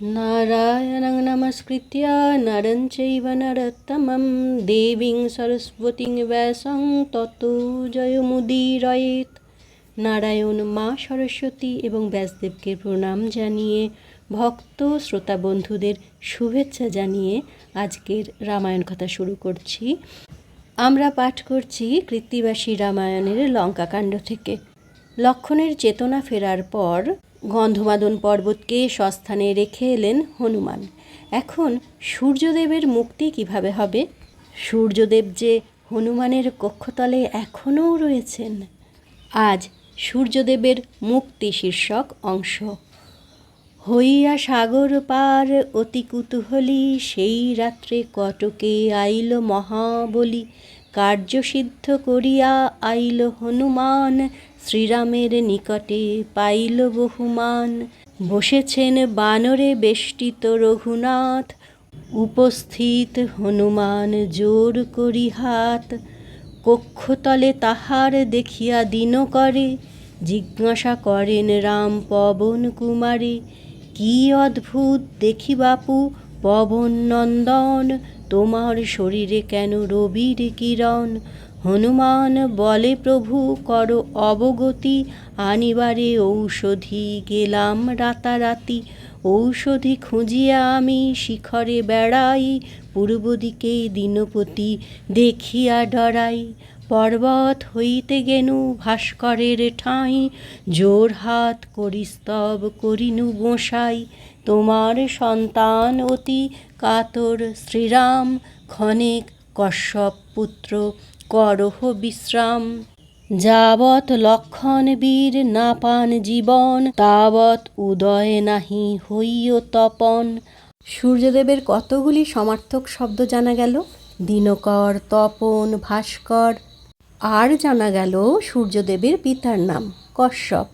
नारायणं नमस्कृत्य नरं चैव नरोत्तमं देवीं সরস্বতীং ব্যাসং তত জয়মুদীরয়েত নারায়ণ মা সরস্বতী এবং ব্যাসদেবকে প্রণাম জানিয়ে ভক্ত শ্রোতা বন্ধুদের শুভেচ্ছা জানিয়ে আজকের রামায়ণ কথা শুরু করছি আমরা পাঠ করছি কৃত্তিবাসী রামায়ণের লঙ্কাকাণ্ড থেকে লক্ষণের চেতনা ফেরার পর গন্ধমাদন পর্বতকে সস্থানে রেখে এলেন হনুমান। এখন সূর্যদেবের মুক্তি কীভাবে হবে? সূর্যদেব যে হনুমানের কক্ষতলে এখনও রয়েছেন, আজ সূর্যদেবের মুক্তি শীর্ষক অংশ। হইয়া সাগর পার অতি কুতূহলী, সেই রাত্রে কটকে আইল মহাবলী। কার্যসিদ্ধ করিয়া আইল হনুমান শ্রীরামের নিকটে পাইল বহুমান। বসেছেন বানরে বেষ্টিত রঘুনাথ। উপস্থিত হনুমান জোর করি হাত। কক্ষতলে তাহার দেখিয়া দিন করে। জিজ্ঞাসা করেন, রাম পবন কুমারী, কি অদ্ভুত দেখি বাপু, পবন নন্দন, তোমার শরীরে কেন রবির কিরণ? হনুমান বলে, প্রভু, কর অবগতি। আনিবারে ঔষধি গেলাম রাতারাতি। ঔষধি খুঁজিয়া আমি শিখরে বেড়াই। পূর্ব দিকে দিনপতি দেখিয়া ডরাই। পর্বত হইতে গেনু ভাস্করের ঠাঁই। জোর হাত করি স্তব করিনু গোসাই তোমার সন্তান অতি কাতর শ্রীরাম। ক্ষণিক কশ্যপ পুত্র করহ বিশ্রাম। যাবৎ লক্ষণ বীর না পান জীবন, তাবৎ উদয় নাহি হইয় তপন। সূর্যদেবের কতগুলি সমার্থক শব্দ জানা গেল? দিনকর, তপন, ভাস্কর। আর জানা গেল সূর্যদেবের পিতার নাম, কশ্যপ।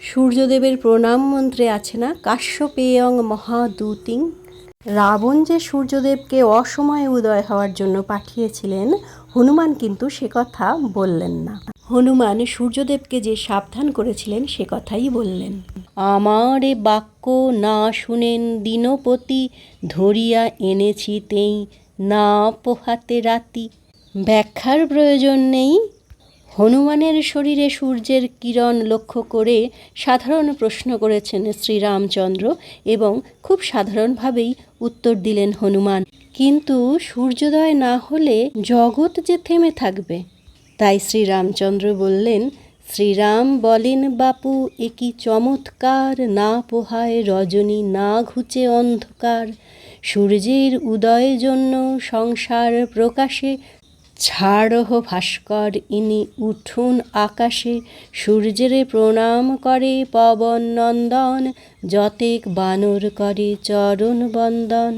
সূর্যদেবের প্রণাম মন্ত্রে আছে না, কাশ্যপেয়ং মহাদূতিং। রাবণ যে সূর্যদেবকে অসময়ে উদয় হওয়ার জন্য পাঠিয়েছিলেন হনুমান কিন্তু সে কথা বললেন না। হনুমান সূর্যদেবকে যে সাবধান করেছিলেন, সে কথাই বললেন। আমার বাক্য না শুনেন দিনপতি, ধরিয়া এনেছি তেই না পোহাতে রাতি। ব্যাখ্যার প্রয়োজন নেই হনুমানের শরীরে সূর্যের কিরণ লক্ষ্য করে সাধারণ প্রশ্ন করেছেন শ্রীরামচন্দ্র এবং খুব সাধারণভাবেই উত্তর দিলেন হনুমান। কিন্তু সূর্যোদয় না হলে জগৎ যে থেমে থাকবে? তাই শ্রীরামচন্দ্র বললেন, শ্রীরাম বলেন, বাপু একি চমৎকার, না পোহায় রজনী, না ঘুচে অন্ধকার। সূর্যের উদয়ের জন্য সংসার প্রকাশে ছাড়হ ভাস্কর, ইনি উঠুন আকাশে, সূর্যের প্রণাম করে পবন নন্দন, যতেক বানর করে চরণ বন্দন।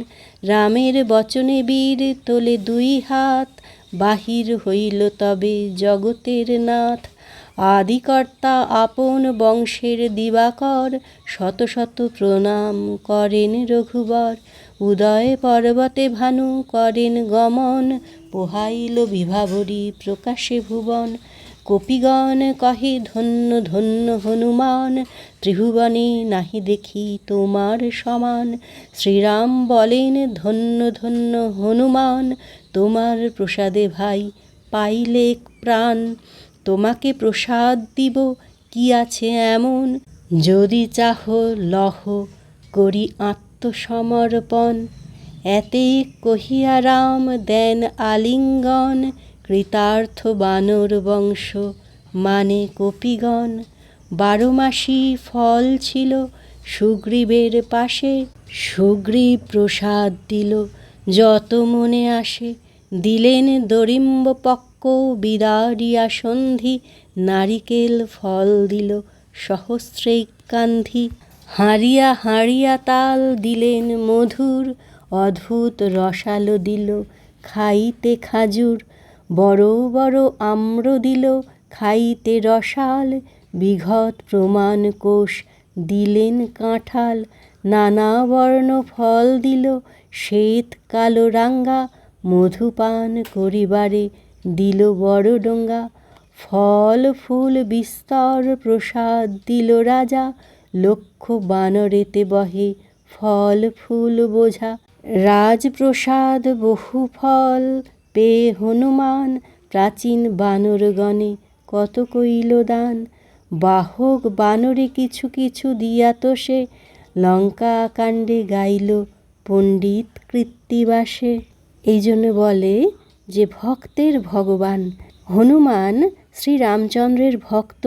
রামের বচনে বীর তোলে দুই হাত, বাহির হইল তবে জগতের নাথ। আদিকর্তা আপন বংশের দিবাকর, শত শত প্রণাম করেন রঘুবর। উদয় পর্বতে ভানু করেন গমন পোহাইল বিভাবরী প্রকাশে ভুবন, কপিগণ কহে ধন্য ধন্য হনুমান, ত্রিভুবনে নাহি দেখি তোমার সমান। শ্রীরাম বলেন, ধন্য ধন্য হনুমান, তোমার প্রসাদে ভাই পাইলে প্রাণ। তোমাকে প্রসাদ দিব, কি আছে এমন? যদি চাহ লহ, করি আত্মসমর্পণ। এতে কহিয়া রাম, দেন আলিঙ্গন, কৃতার্থ বানর বংশ মানে কপিগণ। বারো মাসি ফল ছিল, সুগ্রীবের পাশে, সুগ্রীব প্রসাদ দিল। যত মনে আসে, দিলেন দরিম্ব পক্ক, বিদারিয়া সন্ধি, নারিকেল ফল দিল সহস্রেক কান্ধি। হাঁড়িয়া হাঁড়িয়া তাল দিলেন মধুর অদ্ভুত রসালো দিল, খাইতে খাজুর। বড় বড় আম্র দিল, খাইতে রসাল। বিঘত প্রমাণ কোষ, দিলেন কাঁঠাল। নানা বর্ণ ফল দিল, শ্বেত কালো রাঙ্গা। মধুপান করিবারে দিল বড় ডোঙ্গা। ফল, ফুল, বিস্তর প্রসাদ দিল রাজা। লক্ষ বানরেতে বহে, ফল, ফুল বোঝা। রাজপ্রসাদ বহু ফল পেয়ে হনুমান প্রাচীন বানরগণে কত কইল দান। বাহক বানরে কিছু কিছু দিয়া তো সে লঙ্কা কাণ্ডে গাইল পণ্ডিত কৃত্তিবাসে। এই জন্য বলে যে ভক্তের ভগবান, হনুমান শ্রীরামচন্দ্রের ভক্ত,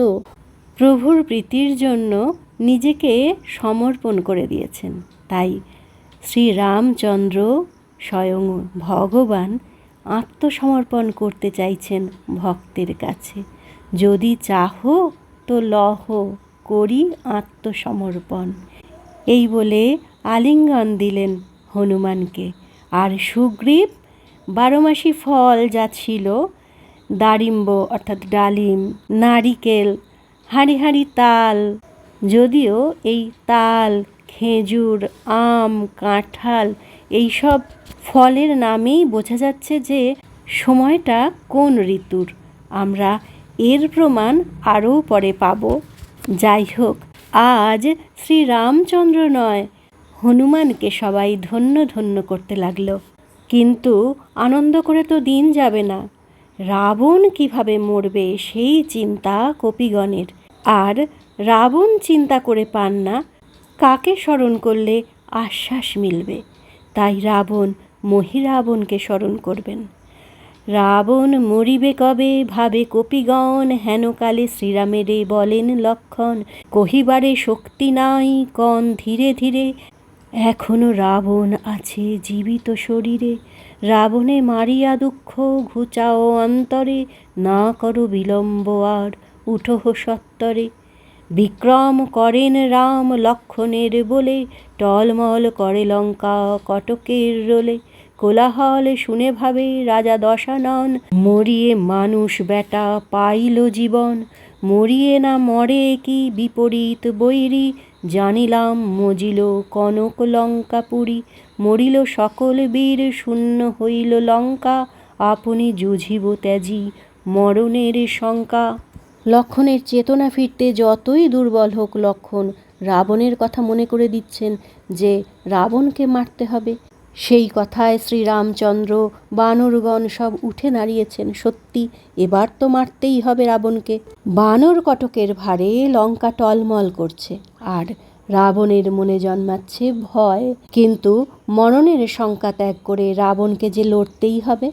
প্রভুর প্রীতির জন্য নিজেকে সমর্পণ করে দিয়েছেন। তাই শ্রীরামচন্দ্র স্বয়ং ভগবান আত্মসমর্পণ করতে চাইছেন ভক্তের কাছে। যদি চাহো তো লহ করি আত্মসমর্পণ। এই বলে আলিঙ্গন দিলেন হনুমানকে। আর সুগ্রীব, বারোমাসি ফল যা ছিল, দারিম্ব অর্থাৎ ডালিম, নারিকেল, হাঁড়ি হাঁড়ি তাল, যদিও এই তাল খেজুর, আম, কাঁঠাল, এইসব ফলের নামেই বোঝা যাচ্ছে যে সময়টা কোন ঋতুর। আমরা এর প্রমাণ আরও পরে পাব। যাই হোক, আজ শ্রীরামচন্দ্র নয়, হনুমানকে সবাই ধন্য ধন্য করতে লাগল। কিন্তু আনন্দ করে তো দিন যাবে না। রাবণ কীভাবে মরবে সেই চিন্তা কপিগণের। আর রাবণ চিন্তা করে পান না কাকে স্মরণ করলে আশ্বাস মিলবে? তাই রাবণ, মহিরাবণকে স্মরণ করবেন। রাবণ মরিবে কবে, ভাবে কপিগণ হেনকালে শ্রীরামেরে বলেন লক্ষণ, কহিবারে শক্তি নাই, কন ধীরে ধীরে। এখনও রাবণ আছে জীবিত শরীরে। রাবণে মারিয়া দুঃখ, ঘুচাও অন্তরে। না করো বিলম্ব আর, উঠোহ সত্তরে। বিক্রম করেন রাম লক্ষণের বলে, টলমল করে লঙ্কা কটকের রোলে। কোলাহল শুনে ভাবে রাজা দশানন, মরিয়ে মানুষ বেটা পাইল জীবন। মরিয়ে না মরে কি বিপরীত বৈরী? জানিলাম মজিল কনক লঙ্কা পুরী। মরিল সকল বীর শূন্য হইল লঙ্কা। আপনি জুঝিব ত্যাজি মরণের শঙ্কা। লক্ষণের চেতনা ফিরতে যতই দুর্বল হোক লক্ষণ রাবণের কথা মনে করে দিচ্ছেন যে রাবণকে মারতে হবে। সেই কথায় শ্রীরামচন্দ্র, বানরগণ সব উঠে দাঁড়িয়েছেন। সত্যি, এবার তো মারতেই হবে রাবণকে। বানর কটকের ভারে লঙ্কা টলমল করছে আর রাবণের মনে জন্মাচ্ছে ভয়। কিন্তু মরণের শঙ্কা ত্যাগ করে রাবণকে যে লড়তেই হবে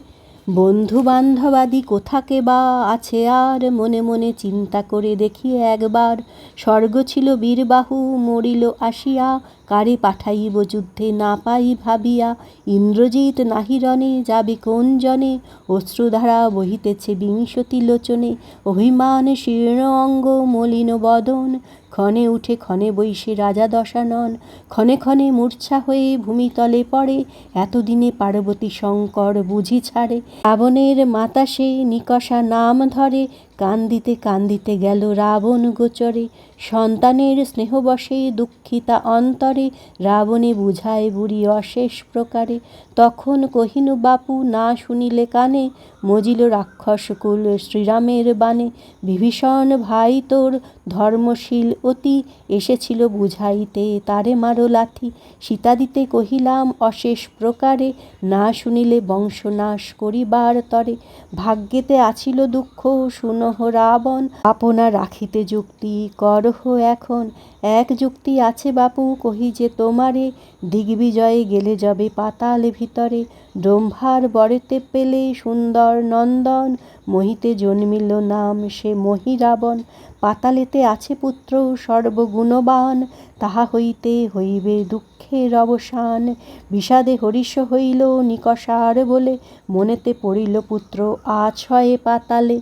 বন্ধু বান্ধবাদি কোথাকে বা আছে আর মনে মনে চিন্তা করে দেখি একবার। স্বর্গ ছিল বীরবাহু, মরিল আসিয়া, কারে পাঠাইব যুদ্ধে না পাই ভাবিয়া। ইন্দ্রজিৎ নাহিরণে যাবে কোন জনে? অশ্রুধারা বহিতেছে বিংশতি লোচনে অভিমান শীর্ণ অঙ্গ, মলিন বদন। ক্ষণে উঠে ক্ষণে বৈশে রাজা দশানন। ক্ষণে ক্ষণে মূর্ছা হয়ে ভূমিতলে পড়ে। এতদিনে পার্বতী শঙ্কর বুঝি ছাড়ে। রাবণের মাতা সে নিকষা নাম ধরে কান্দিতে কান্দিতে গেল রাবণ গোচরে। সন্তানের স্নেহবশে, দুঃখিতা অন্তরে রাবণে বুঝায় বুড়ি অশেষ প্রকারে। তখন কহিনু বাপু, না শুনিলে কানে? মজিল রাক্ষসকুল শ্রীরামের বাণে। বিভীষণ ভাই, তোর ধর্মশীল অতি। এসেছিল বুঝাইতে তারে মারো লাথি। সীতা দিতে কহিলাম, অশেষ প্রকারে। না শুনিলে বংশনাশ করিবার তরে। ভাগ্যেতে আছিল দুঃখ শুনহ রাবণ, আপনা রাখিতে যুক্তি করহ এখন। এক যুক্তি আছে বাপু, কহি যে তোমারে। দিগ্বিজয়ে গেলে যাবে পাতাল ভিতরে। ব্রহ্মার বরেতে পেলে সুন্দর নন্দন। মহিতে জন্মিল নাম সে মহি রাবণ পাতালেতে আছে পুত্র সর্বগুণবান। তাহা হইতে হইবে দুঃখের অবসান। বিষাদে হরিষ হইল নিকষার বলে। মনেতে পড়িল পুত্র আছয়ে পাতালে।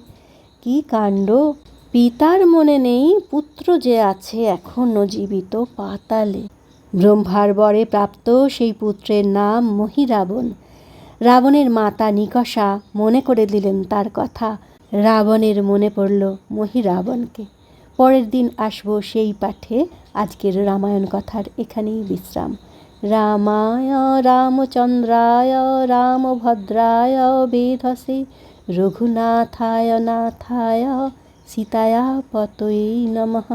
কি কাণ্ড? পিতার মনে নেই পুত্র যে আছে এখনও জীবিত পাতালে। ব্রহ্মার বরে প্রাপ্ত সেই পুত্রের নাম মহিরাবণ। রাবণের মাতা নিকষা মনে করে দিলেন তার কথা। রাবণের মনে পড়ল মহিরাবণকে। পরের দিন আসব সেই পাঠে। আজকের রামায়ণ কথার এখানেই বিশ্রাম। রামায় রামচন্দ্রায় রামভদ্রায় বেধসে। রঘুনাথায় নাথায় সীতায়া পতয়ে নমঃ।